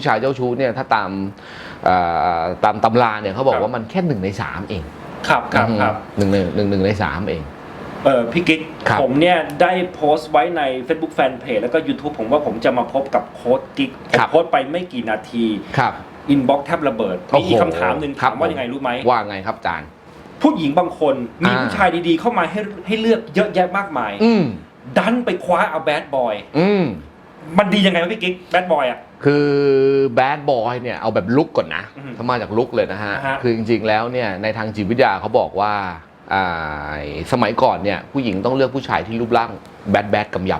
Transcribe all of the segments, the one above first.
ผู้ชายเจ้าชู้เนี่ยถ้าตามเอ่อตามตำราเนี่ยเขาบอกครับว่ามันแค่หนึ่งในสามเอง ครับครับครับหนึ่งหนึ่งหนึ่งหนึ่งในสามเองเออพี่กิ๊กครับผมเนี่ยได้โพสต์ไว้ใน Facebook Fanpage แล้วก็ YouTube ผมว่าผมจะมาพบกับโค้ดกิ๊กผมโพสต์ไปไม่กี่นาทีครับอินบ็อกแทบระเบิดโอ้มีโหอีกคำถามหนึ่งครัถาบมว่าผมยังไงรู้ไหมว่าไงครับอาจารย์ผู้หญิงบางคนมีอ่าผู้ชายดีๆ เข้ามาให้ให้เลือกเยอะแยะมากมายอืมดันไปคว้าเอาแบดบอยอื มมันดียังไงวะพี่กิ๊กแบดบอยอะ คือแบดบอยเนี่ยเอาแบบลุกก่อนนะอืมถ้ามาจากลุกเลยนะฮะ อ่าฮะ คือจริงๆแล้วเนี่ยในทางจิตวิทยาเขาบอกว่าอ่าสมัยก่อนเนี่ยผู้หญิงต้องเลือกผู้ชายที่รูปร่างแบดแบดกำย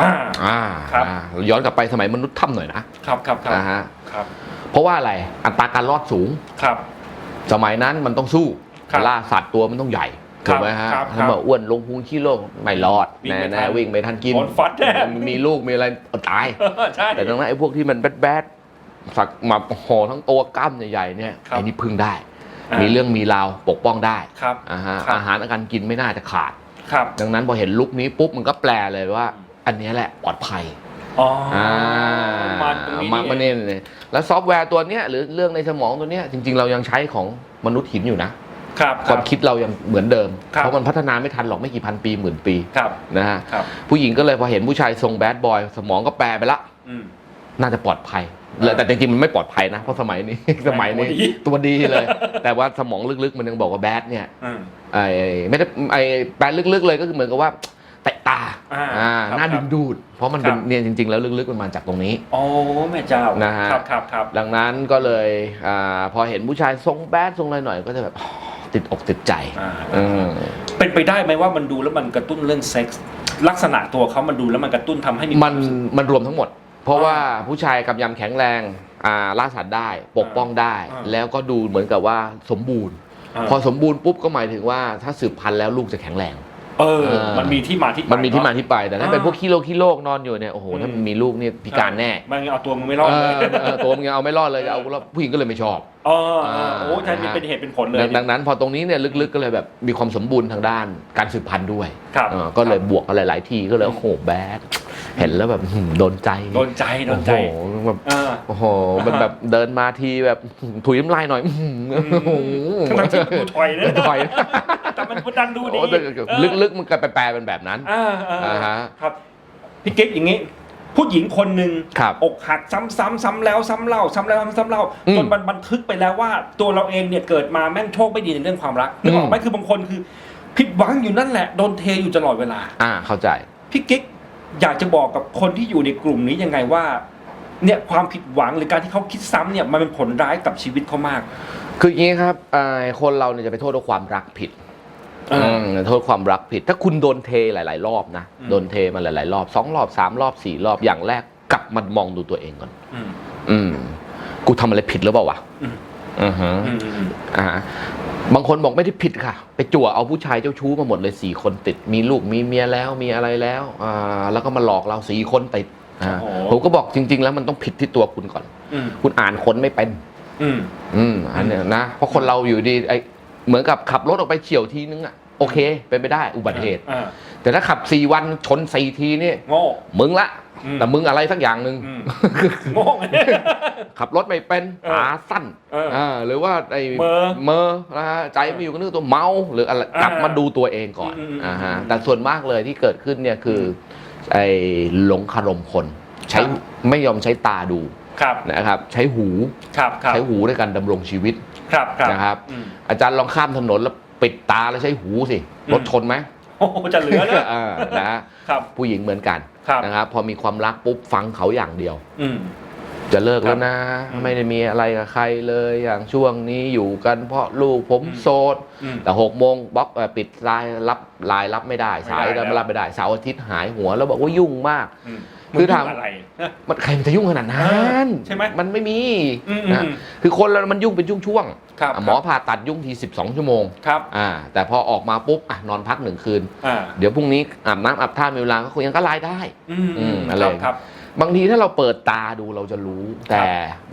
อ่าำอ่าครับ อ่าย้อนกลับไปสมัยมนุษย์ถ้ำหน่อยนะครับครับครับนะฮะ ครับเพราะว่าอะไรอัตราการรอดสูง ครับ สมัยนั้นมันต้องสู้ครับ ล่าสัตว์ตัวมันต้องใหญ่ครั ถูบกไหมฮะครับถ้ามาอ้วนลงพุงขี้โลกไม่รอดวิ่งไม่แน่ทันๆวิ่งไม่ทันกินโดนฟัดแน่มีลูกมีอะไรตาย ใช่ แต่ดังนั้นไอ้พวกที่มันแบดแบดสักมาห่อทั้งตัวกล้ามใหญ่ๆเนี่ยครับไอ้นี่พึ่งได้ อ่ามีมีเรื่องมีราวปกป้องได้ครับอ่าฮะครับ อาหารอาการกินไม่น่าจะขาด ครับ ดังนั้นพอเห็นลุคนี้ปุ๊บมันก็แปลเลยว่า อันเนี้ยแหละปลอดภัยอ๋อออ่ามาตรงนี้มานี่มาเอง เนี่ยเลยแล้วซอฟต์แวร์ตัวเนี้ยหรือเรื่องในสมองตัวเนี้ยจริง ๆ เรายังใช้ของมนุษย์หินอยู่นะ ครับความคิดเรายังเหมือนเดิม ครับ เพราะมันพัฒนาไม่ทันหรอกไม่กี่พันปีหมื่นปีครับ นะฮะครับ ผู้หญิงก็เลยพอเห็นผู้ชายทรงแบดบอย สมองก็แปลไปละ อืม น่าจะปลอดภัยเลยแต่จริงๆมันไม่ปลอดภัยนะเพราะสมัยนี้ สมัยนี้ตัวดีตัวดีเลย แต่ว่าสมองลึกๆมันยังบอกว่าแบดเนี่ย อืม ไอ้ไม่ได้ไอ้แบดลึกๆเลยก็คือเหมือนกับว่าแตะตาอ่าอ่าครับน่าดึงดูด เพราะมันเป็นครับ เนี่ยจริง ๆ แล้วลึกๆมันมาจากตรงนี้ โอ้แม่เจ้านะฮะ ครับครับครับดังนั้นก็เลยอ่าพอเห็นผู้ชายทรงแบดทรงอะไรหน่อยก็จะแบบอ๋อ ติดอกติดใจอ่าอืมเป็นไปได้ไหมว่ามันดูแล้วมันกระตุ้นเรื่องเซ็กส์ลักษณะตัวเขามันดูแล้วมันกระตุ้นทำให้มี มันมันรวมทั้งหมด เพราะว่าผู้ชายกำยำแข็งแรงอ่าล่าสัตว์ได้ปกป้องได้ อ่า แล้วก็ดูเหมือนกับว่าสมบูรณ์าพอสมบูรณ์ปุ๊บก็หมายถึงว่าถ้าสืบพันธุ์แล้วลูกจะแข็งแรง เออเออ มันมีที่มาที่ไปมันมีที่มาเอะ ที่ไปแต่ถ้าอ่าเป็นพวกขี้โลกขี้โลกนอนอยู่เนี่ยโอ้โหอืมถ้ามันมีลูกเนี่ยพิการแน่มันเอาตัวมึงไม่รอดเอเลอยเออตัวมึงยังเอาไม่รอดเลยจะเอาแล้วผู้หญิงก็เลยไม่ชอบ เออเออโอ้ใช่อ่าเป็นเหตุเป็นผลเลยดังดังนั้นพอตรงนี้เนี่ยลึกๆก็เลยแบบมีความสมบูรณ์ทางด้านการสืบพันธุ์ด้วยครับเออก็เลยบวกกันหลาย ๆ ทีก็เลยโอ้โหแบดเห็นแล้วแบบหืมโดนใจโดนใจโดนใจโอ้โหแบบเออ โอ้โหมันแบบเดินมาทีแบบถุยน้ำลายหน่อยอื้อหือโอ้โห ทั้งที่มันดูถอยนะถอย แต่มันดันดูดีโอ้แต่ลึกๆมันก็แปลเป็นแบบนั้น อ่าอ่าอ่าฮะ ครับพี่เก๊กอย่างงี้ ผู้หญิงคนหนึ่งครับ อกหักซ้ำๆซ้ำแล้วซ้ำเล่าซ้ำแล้วซ้ำเล่าอืมจนมันบันทึกไปแล้วว่า ตัวเราเองเนี่ยเกิดมาแม่งโชคไม่ดีในเรื่องความรักนึกออกไหมอืมคือบางคนคือผิดหวังอยู่นั่นแหละโดนเทอยู่ตลอดเวลา อ่าเข้าใจ พี่กิ๊กอยากจะบอกกับคนที่อยู่ในกลุ่มนี้ยังไงว่า เนี่ยความผิดหวังหรือการที่เขาคิดซ้ำเนี่ยมันเป็นผลร้ายกับชีวิตเขามาก คืออย่างนี้ครับเอ่อคนเราเนี่ยจะไปโทษว่าความรักผิดเออม โทษความรักผิด ถ้าคุณโดนเทหลาย ๆ รอบนะอืมโดนเทมาหลาย ๆ รอบสองรอบสามรอบสี่รอบอย่างแรกกลับมามองดูตัวเองก่อนอืมอืมกูทำอะไรผิดหรือเปล่าวะอืมอือฮะอืมอืมอ่าบางคนบอกไม่ได้ผิดค่ะ ไปจั่วเอาผู้ชายเจ้าชู้มาหมดเลยสี่คนติด มีลูกมีเมียแล้วมีอะไรแล้วอ่าแล้วก็มาหลอกเราสี่คนติดอ่าโอ้ผมก็บอกจริง ๆ แล้วมันต้องผิดที่ตัวคุณก่อนอืมคุณอ่านคนไม่เป็น อืม อืมอันเนี้ยนะ เพราะคนเราอยู่ดีไอ เหมือนกับขับรถออกไปเฉียวทีนึงอะโอเคเป็นไปได้อุบัติเหตุ อ่าแต่ถ้าขับสี่วันชนสี่ทีนี่โง่ มึงละ อืม แต่มึงอะไรสักอย่างหนึ่ง อืมโง่ ขับรถไม่เป็นเออขาสั้นเอออ่าหรือว่าไอเมอเมอนะฮะใจไม่อยู่กับเนื้อตัวเมาหรืออะไรอ่ากลับมาดูตัวเองก่อนอืมอืมอ่าฮะอืมแต่ส่วนมากเลยที่เกิดขึ้นเนี่ยคือไอหลงคารมคน ใช้ครับ ไม่ยอมใช้ตาดูครับนะครับ ใช้หูครับครับ ใช้หูในการดำรงชีวิต ครับครับนะครับ อืม อาจารย์ลองข้ามถนนแล้วปิดตาแล้วใช้หูสิอืม รถชนไหมโอ้โหจะเหลือเลยอ่านะฮะครับผู้หญิงเหมือนกันครับนะครับ พอมีความรักปุ๊บฟังเขาอย่างเดียว อืม จะเลิกแล้วนะอืมไม่ได้มีอะไรกับใครเลยอย่างช่วงนี้อยู่กันเพราะลูกผมอืมโสด อืม แต่หกโมงบล็อกเอ่อปิดไลน์รับไลน์รับไม่ได้สายไม่ได้ไม่รับไม่ได้เสาร์อาทิตย์หายหัวแล้วบอกว่ายุ่งมาก อืมคือถามงยุ่งอะไร มันใครมันจะยุ่งขนาดนั้นใช่ไหม มันไม่มีอืมนะอืม คือคนเรามันยุ่งเป็นช่วง ครับๆหมอผ่าตัดยุ่งที 12 ชั่วโมงครับอ่าแต่พอออกมาปุ๊บอะนอนพักหนึ่งคืน อ่าเดี๋ยวพรุ่งนี้อาบน้ำอาบท่ามีเวลาก็คุยกันก็ไลน์ได้ อืมอือืมมอะไรครับครับ บางทีถ้าเราเปิดตาดูเราจะรู้ แต่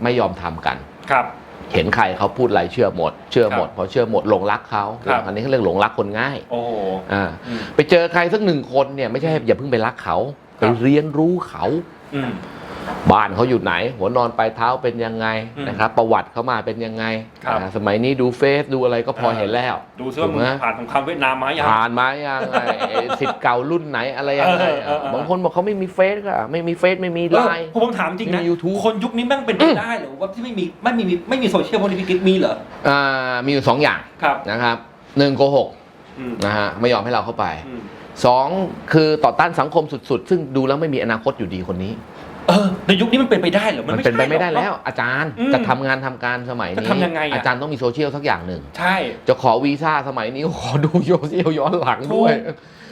ไม่ยอมทำกัน ครับ เห็นใครเขาพูดอะไรเชื่อหมด เชื่อหมดครับพอเชื่อหมดหลงรักเขาครับ อันนี้เขาเรียกหลงรักคนง่ายโอ้โห อ่าอืมไปเจอใครสักหนึ่งคนเนี่ยไม่ใช่อย่าเพิ่งไปรักเขาครัไปบเรียนรู้เขา อืม บ้านเขาอยู่ไหน หัวนอนปลายเท้าเป็นยังไงอืมนะครับประวัติเขามาเป็นยังไงครับ อ่าสมัยนี้ดูเฟซดูอะไรก็พอเห็นแล้วดูซิว่าถูกมึไหงผ่านสงครามเวียดนามมายัง ผ่านมายังไงสิทธิ์เก่ารุ่นไหนอะไรยังไงเออเออเออ บางคนบอกเขาไม่มีเฟซก็ไม่มีเฟซไม่มีเอไลอน์ผมถามจริงนะ มี YouTube คนยุคนี้แม่งเป็นไปได้เหรอว่าที่ไม่มีไม่มีไม่มีโซเชียลพวกนี้พี่กิ๊กมีเหรอ อ่ามีอยู่สองอย่างครับนะครับหนึ่งโกหกอืมนะฮะไม่ยอมให้เราเข้าไปอืมสองคือต่อต้านสังคมสุด ๆ ซึ่งดูแล้วไม่มีอนาคตอยู่ดีคนนี้ เออในยุคนี้มันเป็นไปได้เหรอ มันไม่เป็นไปใช่หรอกไม่ได้แล้ว อาจารย์อืมจะทำงานทำการสมัยจะนี้ทำยังไงอะ อาจารย์ต้องมีโซเชียลสักอย่างหนึ่ง ใช่ จะขอวีซ่าสมัยนี้ขอดูโซเชียลย้อนหลังด้วย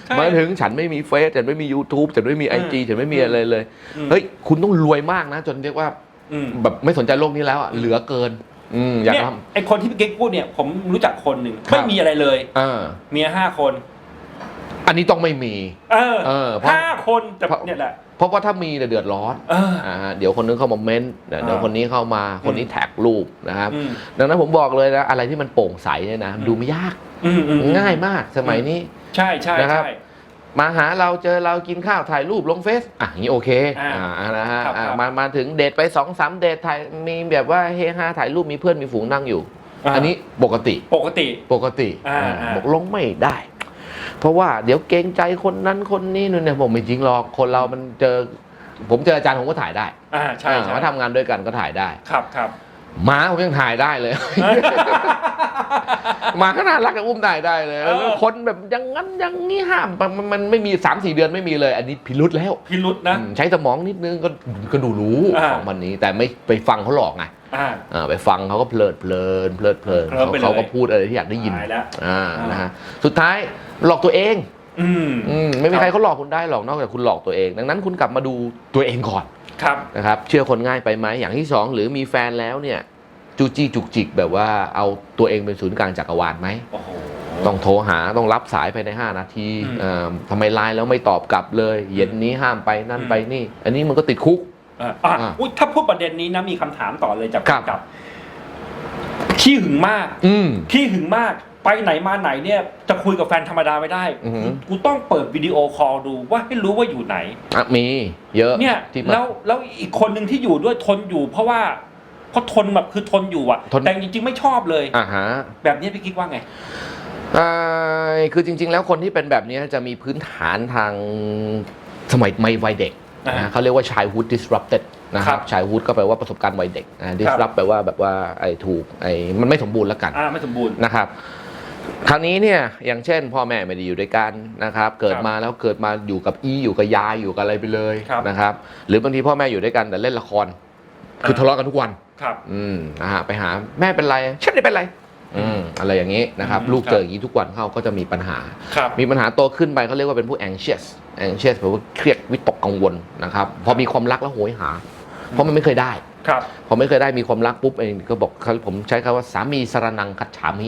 ใช่มาถึงฉันไม่มีเฟซฉันไม่มี YouTube ฉันไม่มีไอจีฉันไม่มีอะไรเลย อืม เฮ้ย คุณต้องรวยมากนะ จนเรียกว่าอืม แบบไม่สนใจโลกนี้แล้วอะเหลือเกิน อืมอยากเนี่ยท ไอคนที่พี่กิ๊กพูดเนี่ยผมรู้จักคนหนึ่งครับไม่มีอะไรเลยำอ่าเมียห้าคน อันนี้ต้องไม่มี เออเออเพราะ ห้าคนแต่เพราะเนี่ยแหละ เพราะว่าถ้ามีเนี่ยเดือดร้อนเอออ่าฮะเดี๋ยวคนนึงเข้ามาเม้นต์เดี๋ยวเดี๋ยวอ่าคนนี้เข้ามาคนนี้แท็กรูปนะครับ อืม ดังนั้นผมบอกเลยนะอะไรที่มันโปร่งใสเนี่ยนะอืมดูไม่ยากอืมอืมง่ายมากสมัยนี้ ใช่ใช่นะครับ ใช่ มาหาเราเจอเรากินข้าวถ่ายรูปลงเฟซอะอย่างนี้โอเคอ่าอ่านะฮะครับอ่าครับ มามาถึงเดทไปสองสามเดทถ่ายมีแบบว่าเฮฮาถ่ายรูปมีเพื่อนมีฝูงนั่งอยู่อ่าอันนี้ปกติปกติ ปกติอ่าอ่าอ่า บอกลงไม่ได้ เพราะว่าเดี๋ยวเกรงใจคนนั้นคนนี้นู่นเนี่ยผมไม่จริงหรอกคนเรามันเจอ ผมเจออาจารย์ผมก็ถ่ายได้อ่าใช่อ่าใช่มาทำงานด้วยกันก็ถ่ายได้ครับครับหมาผมยังถ่ายได้เลยหมาก็น่ารักกับอุ้มถ่ายได้เลยเออคนแบบอยังงั้นอยังนี้ห้ามมันมันไม่มีสามสี่เดือนไม่มีเลย อันนี้พิรุษแล้วพิรุษนะอืมใช้สมองนิดนึงก็ก็ดูรู้อ่าของมันนี้ แต่ไม่ไปฟังเขาหลอกไง อ่า อ่าไปฟังเขาก็เพลิดเพลินเพลิดเพลินเคลิ้มเขาไปเลยเขาก็พูดอะไรที่อยากได้ยินตายแล้วอ่าอ่านนะฮะสุดท้ายหลอกตัวเองอืมอืมไม่มีครับใครเขาหลอกคุณได้หรอกนอกจากคุณหลอกตัวเอง ดังนั้นคุณกลับมาดูตัวเองก่อนครับ นะครับเชื่อคนง่ายไปไหมอย่างที่สองหรือมีแฟนแล้วเนี่ยจูจี้จุกจิกแบบว่าเอาตัวเองเป็นศูนย์กลางจักรวาลไหม โอ้โห ต้องโทรหาต้องรับสายภายใน 5 นาทีอืมเอ่อทำไมไลน์แล้วไม่ตอบกลับเลย เย็นนี้ห้ามไปนั่นอืม ไปนี่ อันนี้มันก็ติดคุก อ่าอะอ่าอุ๊ยถ้าพูดประเด็นนี้นะมีคำถามต่อเลยจากครับ กับขี้หึงมาก อืม ขี้หึงมากไปไหนมาไหนเนี่ยจะคุยกับแฟนธรรมดาไม่ได้ อือหือ กูต้องเปิดวิดีโอคอลดูว่าให้รู้ว่าอยู่ไหน อะมี เยอะเนี่ยที่มา แล้วแล้วอีกคนหนึ่งที่อยู่ด้วยทนอยู่ เพราะว่าเพราะทนแบบคือทนอยู่อะทน แต่จริงๆไม่ชอบเลย อ่าฮะ แบบนี้พี่กิ๊กว่าไง อ่าคือจริง ๆ แล้วคนที่เป็นแบบนี้จะมีพื้นฐานทางสมัยไม่วัยเด็กอ่า นะเขาเรียกว่า childhood disrupted นะคครัรับบ childhood ก็แปลว่าประสบการณ์วัยเด็กนะ disrupt แปลว่าแบบว่าไอ้ถูกไอ้มันไม่สมบูรณ์แล้วกันอ่าไม่สมบูรณ์นะครับคราวนี้เนี่ยอย่างเช่น พ่อแม่ไม่ได้อยู่ด้วยกันนะครับ เกิดครับมาแล้วเกิดมาอยู่กับอีอยู่กับยายอยู่กับอะไรไปเลยครับนะครับ หรือบางทีพ่อแม่อยู่ด้วยกันแต่เล่นละคร คืออ่าทะเลาะกันทุกวันครับ อืมนะฮะไปหาแม่เป็นไรฉันไม่เป็นไร อืมอะไรอย่างนี้นะครับอืมลูกครับเจออย่างนี้ทุกวันเข้าก็จะมีปัญหาครับมีปัญหาโตขึ้นไปเขาเรียกว่าเป็นผู้ anxious anxious แปลว่าเครียดวิตกกังวลนะครับ พอมีความรักแล้วโหยหา เพราะมันไม่เคยได้ครับพอไม่เคยได้มีความรักปุ๊บเองก็บอกเขาผมใช้คำว่าสามีสรนังคัจฉามิ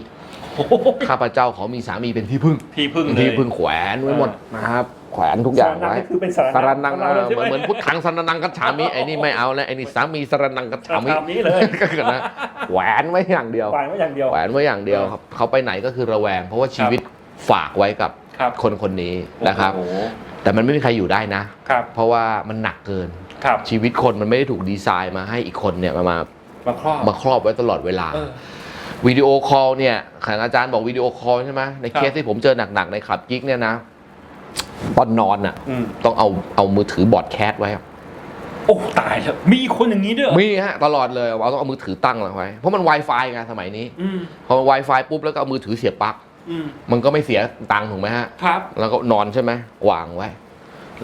โอ้โหข้าพเจ้าขอมีสามีเป็นที่พึ่ง ที่พึ่งเลยที่พึ่งแขวนไว้หมดนะครับ แขวนทุกอย่างไว้สรนังก็คือเป็นสารสารนังของเราเลยใช่ไหมเหมือนพุทธังสรนังกัจฉามิไอ้นี่ไม่เอาแล้วไอ้นี่สามีสรนังกัจฉามิตามนี้เลยก็คือนะแขวนไว้อย่างเดียวฝ่ายไว้อย่างเดียวแขวนไว้อย่างเดียวครับเขาไปไหนก็คือระแวง เพราะว่าชีวิตฝากไว้กับครับคนคนนี้นะครับโอ้โหแต่มันไม่มีใครอยู่ได้นะครับเพราะว่ามันหนักเกินครับชีวิตคนมันไม่ได้ถูกดีไซน์มาให้อีกคนเนี่ยมามามาครอบมาครอบไว้ตลอดเวลาเออวิดีโอคอลเนี่ยขณะอาจารย์บอกวิดีโอคอลใช่ไหมในครัเคบสที่ผมเจอหนักๆในขับกิ๊กเนี่ยนะ ตอนนอนอะอืม ต้องเอาเอามือถือบอร์ดแคสไว้อะโอ้ตายแล้วมีคนอย่างนี้ด้วยเหรอมีฮะตลอดเลยเอาต้องเอามือถือตั้งไว้ เพราะมัน Wi-Fi ไงสมัยนี้ อืมพอมัน Wi-Fi ปุ๊บแล้วก็เอามือถือเสียบปลั๊กอืมมันก็ไม่เสียตังค์ถูกไหมฮะ ครับแล้วก็นอนใช่ไหมวางไว้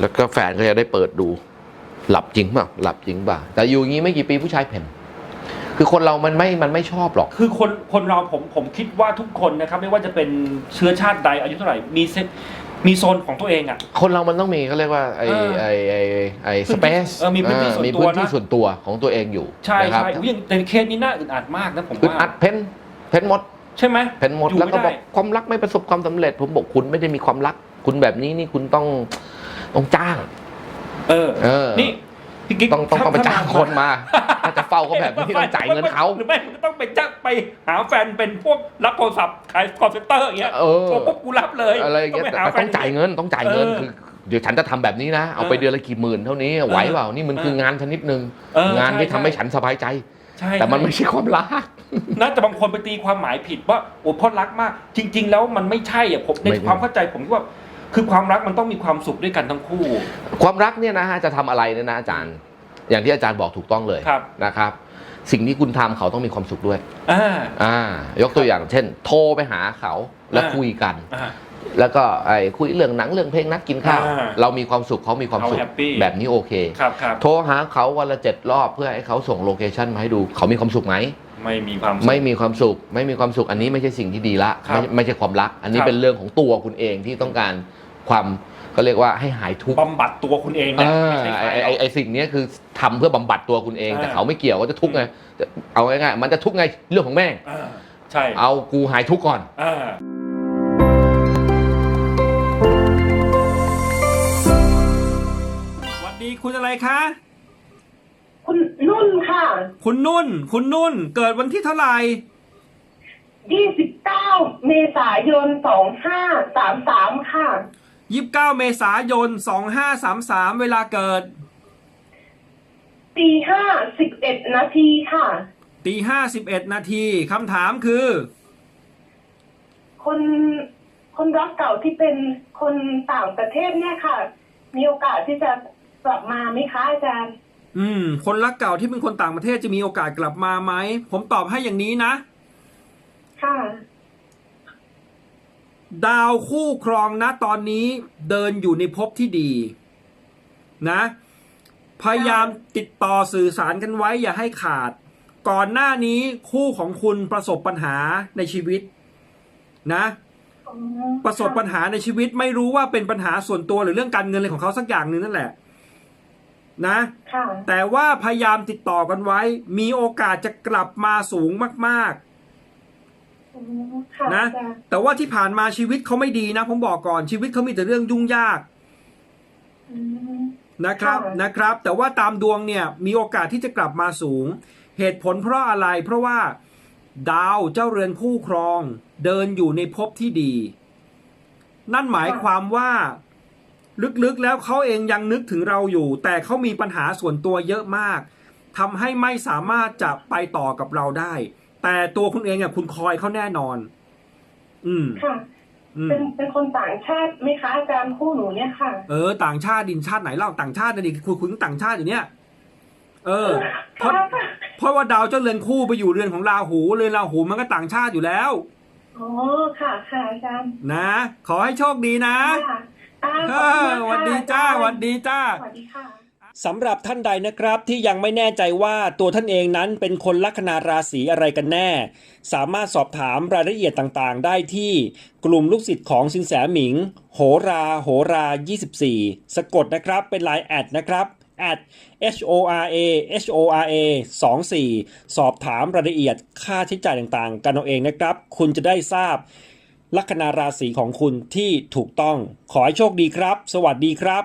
แล้วก็แฟนก็จะได้เปิดดู หลับจริงเปล่าหลับจริงเปล่าแต่อยู่อย่างนี้ไม่กี่ปีผู้ชายเพ่นคือคนเรามันไม่มันไม่ชอบหรอก คือคนคนเราผมผมคิดว่าทุกคนนะครับ ไม่ว่าจะเป็นเชื้อชาติใดอายุเท่าไหร่มีเซ มีโซนของตัวเองอะ คนเรามันต้องมีเขาเรียกว่าไอเออไอไอไอพื้สนที่เปซเออมีพื้นที่ส่วนตัวมีพื้นที่นะส่วนตัวของตัวเองอยู่ใช่นะครับใช่อุ๊ยอย่างแต่เคสนี้น่าอึดอัดมากนะผมอึดว่าอัดเพ้นเพ้นหมดใช่ไหม เพ้นหมดอยู่แล้วก็ไม่บอกได้ความรักไม่ประสบความสำเร็จ ผมบอกคุณไม่ได้มีความรัก คุณแบบนี้นี่คุณต้องต้องจ้าง เออ เออ นี่ พี่กิ๊กต้องต้องต้องไปถ้จ้างคนมา ถ้าจะเฝ้าเขาแบบนี้ต้องจ่ายเงินเขาหรือไม่ก็ต้องไปจ้างไปหาแฟนเป็นพวกรับโทรศัพท์ขายคอลเซ็นเตอร์อย่างเงี้ยเออโทรปุ๊บกูรับเลยอะไรอย่างเงี้ยปแต่หาแต่แฟนต้องจ่ายเงินต้องจ่ายเงินเออคือเดี๋ยวฉันจะทำแบบนี้นะ เอาไปเออเดือนละกี่หมื่นเท่านี้ไหวเปล่านี่มันเออคืองานชนิดหนึ่งเอองานที่ใช่ทำให้ใช่ฉันสบายใจใช่แต่มันใช่ไม่ใช่ความรักนะแต่บางคนไปตีความหมายผิดว่าโอ้เพราะรักมาก จริง ๆ แล้วมันไม่ใช่อะผมในไม่ความเข้าใจผมว่า คือความรักมันต้องมีความสุขด้วยกันทั้งคู่ ความรักเนี่ยนะฮะจะทำอะไรเนี่ยนะอาจารย์ อย่างที่อาจารย์บอกถูกต้องเลยครับ นะครับ สิ่งที่คุณทำเขาต้องมีความสุขด้วย อ่า อ่า ยกตัวอย่างเช่น โทรไปหาเขาแล้วอ่า คุยกัน อ่า แล้วก็ไอ้คุยเรื่องหนังเรื่องเพลงนัดกินข้าว อ่าเรามีความสุขเขามีความสุขเขา happy แบบนี้โอเค ครับครับโทรหาเขาวันละเจ็ดรอบเพื่อให้เขาส่งโลเคชันมาให้ดู เขามีความสุขไหม ไม่มีความสุข ไม่มีความสุข ไม่มีความสุขอันนี้ไม่ใช่สิ่งที่ดีละครับไม่ไม่ใช่ความรัก อันนี้ครับเป็นเรื่องของตัวคุณเองที่ต้องการ ความก็เรียกว่าให้หายทุกข์บำบัดตัวคุณเองเอนะอไม่ใช่ใครไอ้ไอ้ไอ้สิ่งเนี้ยคือทำเพื่อบำบัดตัวคุณเองอ่าแต่เขาไม่เกี่ยวก็จะทุกข์ไงจะเอาง่ายๆมันจะทุกข์ไงเรื่องของแม่ง อ่าใช่ เอากูหายทุกข์ก่อน อ่าสวัสดีคุณอะไรคะ คุณนุ่นค่ะ คุณนุ่น คุณนุ่น เกิดวันที่เท่าไหร่ 29 เมษายน 2533 ค่ะ 29 เมษายน 2533 เวลาเกิดตี5 11นาทีค่ะตี51นาทีคำถามคือ คนคนรักเก่าที่เป็นคนต่างประเทศเนี่ยค่ะ มีโอกาสที่จะกลับมาไหมคะอาจารย์ อืม คนรักเก่าที่เป็นคนต่างประเทศจะมีโอกาสกลับมาไหม ผมตอบให้อย่างนี้นะค่ะ ดาวคู่ครองนะตอนนี้เดินอยู่ในภพที่ดีนะ พยายามติดต่อสื่อสารกันไว้อย่าให้ขาด ก่อนหน้านี้คู่ของคุณประสบปัญหาในชีวิตนะ ประสบปัญหาในชีวิตไม่รู้ว่าเป็นปัญหาส่วนตัวหรือเรื่องการเงินอะไรของเขาสักอย่างหนึ่งนั่นแหละ นะค่ะแต่ว่าพยายามติดต่อกันไว้ มีโอกาสจะกลับมาสูงมากอืม ค่ะๆนะอาจารย์แต่ว่าที่ผ่านมาชีวิตเขาไม่ดีนะ ผมบอกก่อนชีวิตเขามีแต่เรื่องยุ่งยากอืม นะครับค่ะ นะครับ แต่ว่าตามดวงเนี่ยมีโอกาสที่จะกลับมาสูง เหตุผลเพราะอะไร เพราะว่าดาวเจ้าเรือนคู่ครอง เดินอยู่ในภพที่ดี นั่นหมายความว่า ลึกๆแล้วเขาเองยังนึกถึงเราอยู่ แต่เขามีปัญหาส่วนตัวเยอะมากทำให้ไม่สามารถจะไปต่อกับเราได้ แต่ตัวคุณเองอะคุณคอยเขาแน่นอน อืมค่ะ อืมเป็นเป็นคนต่างชาติไหมคะอาจารย์คู่หนูเนี่ยค่ะ เออ ต่างชาติดินชาติไหนเล่าต่างชาตินะดิคุยคุยถึงต่างชาติอยู่เนี่ย เออเพราะค่ะเพราะว่าดาวเจ้าเรือนคู่ไปอยู่เรือนของราหูเรือนราหูมันก็ต่างชาติอยู่แล้ว อ๋อ ค่ะ ค่ะอาจารย์ นะ ขอให้โชคดีนะค่ะอ่าเอขอบคุณมากค่ะอหวัดดีจ้าอจรย์หวัดดีจ้า สวัสดีค่ะ สำหรับท่านใดนะครับที่ยังไม่แน่ใจว่าตัวท่านเองนั้นเป็นคนลัคนาราศีอะไรกันแน่ สามารถสอบถามรายละเอียดต่างๆ ได้ที่กลุ่มลูกศิษย์ของสินแสหมิง โหราโหรา 24 สะกดนะครับเป็นไลน์แอดนะครับ at h o r a h o r a 24 สอบถามรายละเอียดค่าใช้จ่ายต่างๆ กันเอาเองนะครับ คุณจะได้ทราบลัคนาราศีของคุณที่ถูกต้อง ขอให้โชคดีครับ สวัสดีครับ